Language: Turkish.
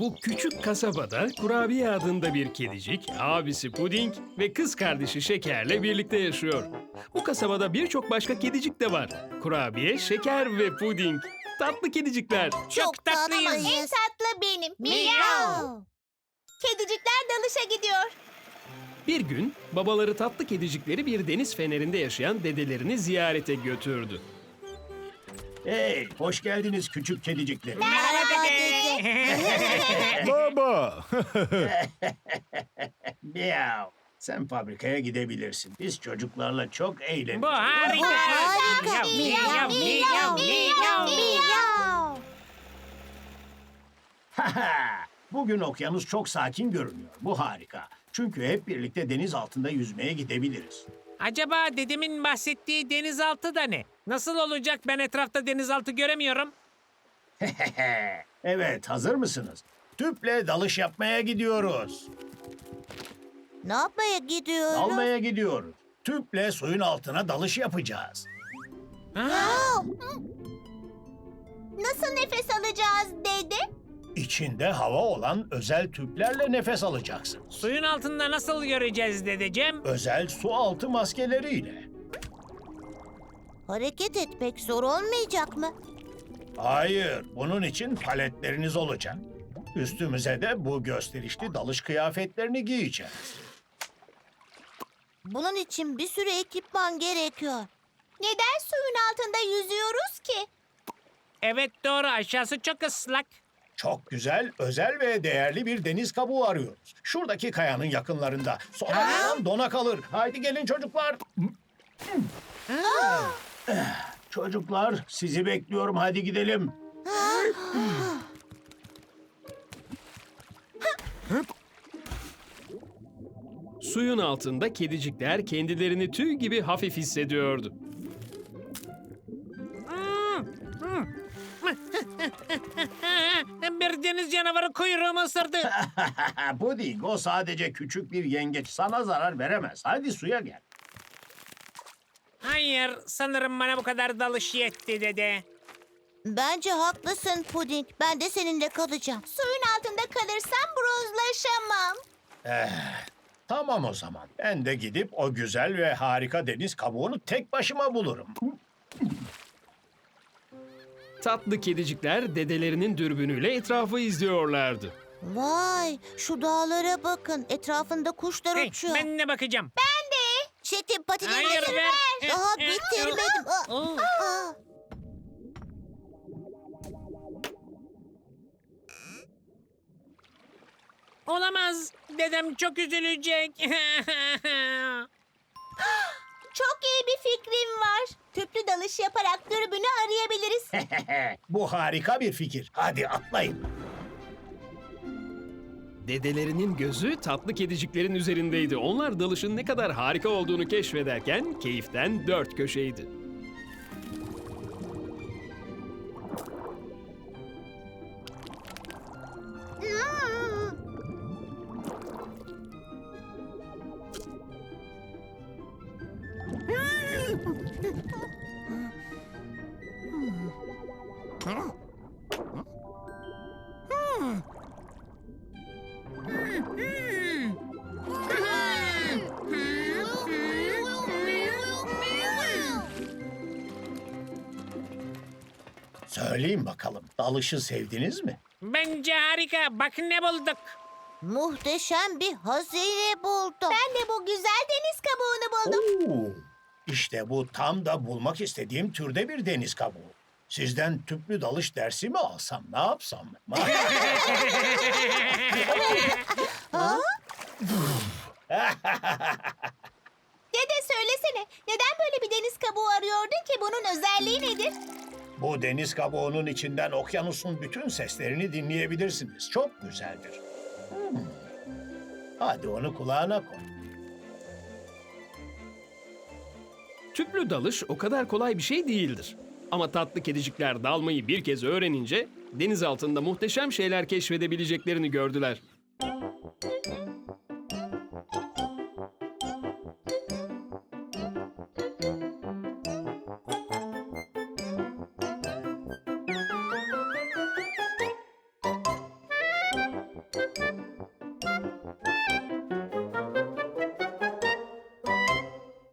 Bu küçük kasabada Kurabiye adında bir kedicik, abisi Puding ve kız kardeşi Şeker'le birlikte yaşıyor. Bu kasabada birçok başka kedicik de var. Kurabiye, Şeker ve Puding. Tatlı kedicikler. Çok tatlıyız. En tatlı benim. Miyav. Kedicikler dalışa gidiyor. Bir gün babaları tatlı kedicikleri bir deniz fenerinde yaşayan dedelerini ziyarete götürdü. Hey, hoş geldiniz küçük kediciklerim. Merhaba. Baba. Miau. Sen fabrikaya gidebilirsin. Biz çocuklarla çok eğleniyoruz. Bu harika. Harika. Miyav, miyav, miyav, miyav. Bugün okyanus çok sakin görünüyor. Bu harika. Çünkü hep birlikte deniz altında yüzmeye gidebiliriz. Acaba dedemin bahsettiği denizaltı da ne? Nasıl olacak ben etrafta denizaltı göremiyorum? evet, hazır mısınız? Tüple dalış yapmaya gidiyoruz. Ne yapmaya gidiyoruz? Dalmaya gidiyoruz. Tüple suyun altına dalış yapacağız. Aa, Nasıl nefes alacağız dede? İçinde hava olan özel tüplerle nefes alacaksın. Suyun altında nasıl göreceğiz dedeciğim? Özel su altı maskeleriyle. hareket etmek zor olmayacak mı? Hayır, bunun için paletleriniz olacak. Üstümüze de bu gösterişli dalış kıyafetlerini giyeceğiz. Bunun için bir sürü ekipman gerekiyor. Neden suyun altında yüzüyoruz ki? Evet doğru aşağısı çok ıslak. Çok güzel, özel ve değerli bir deniz kabuğu arıyoruz. Şuradaki kayanın yakınlarında. Sonra dona kalır. Haydi gelin çocuklar. Çocuklar, sizi bekliyorum. Hadi gidelim. Suyun altında kedicikler kendilerini tüy gibi hafif hissediyordu. bir deniz canavarı kuyruğumu ısırdı. Puding, o sadece küçük bir yengeç. Sana zarar veremez. Hadi suya gel. Hayır sanırım bana bu kadar dalış yetti dede. Bence haklısın Puding. Ben de seninle kalacağım. Suyun altında kalırsam bronzlaşamam. Tamam o zaman. Ben de gidip o güzel ve harika deniz kabuğunu tek başıma bulurum. Tatlı kedicikler dedelerinin dürbünüyle etrafı izliyorlardı. Vay, şu dağlara bakın. Etrafında kuşlar Hey, uçuyor. ben de bakacağım. Çetin patilerini Hayır ver. ver. Daha bitirmedim. Aa, aa. Olamaz. Dedem çok üzülecek. Çok iyi bir fikrim var. Tüplü dalış yaparak dürbünü arayabiliriz. Bu harika bir fikir. Hadi atlayın. Dedelerinin gözü tatlı kediciklerin üzerindeydi. Onlar dalışın ne kadar harika olduğunu keşfederken keyiften dört köşeydi. Söyleyin bakalım. Dalışı sevdiniz mi? Bence harika. Bak ne bulduk. Muhteşem bir hazine buldum. Ben de bu güzel deniz kabuğunu buldum. Oo, işte bu tam da bulmak istediğim türde bir deniz kabuğu. Sizden tüplü dalış dersi mi alsam, ne yapsam? Dede söylesene. Neden böyle bir deniz kabuğu arıyordun ki? Bunun özelliği nedir? Bu deniz kabuğunun içinden okyanusun bütün seslerini dinleyebilirsiniz. Çok güzeldir. Hmm. Hadi onu kulağına koy. Tüplü dalış o kadar kolay bir şey değildir. Ama tatlı kedicikler dalmayı bir kez öğrenince deniz altında muhteşem şeyler keşfedebileceklerini gördüler.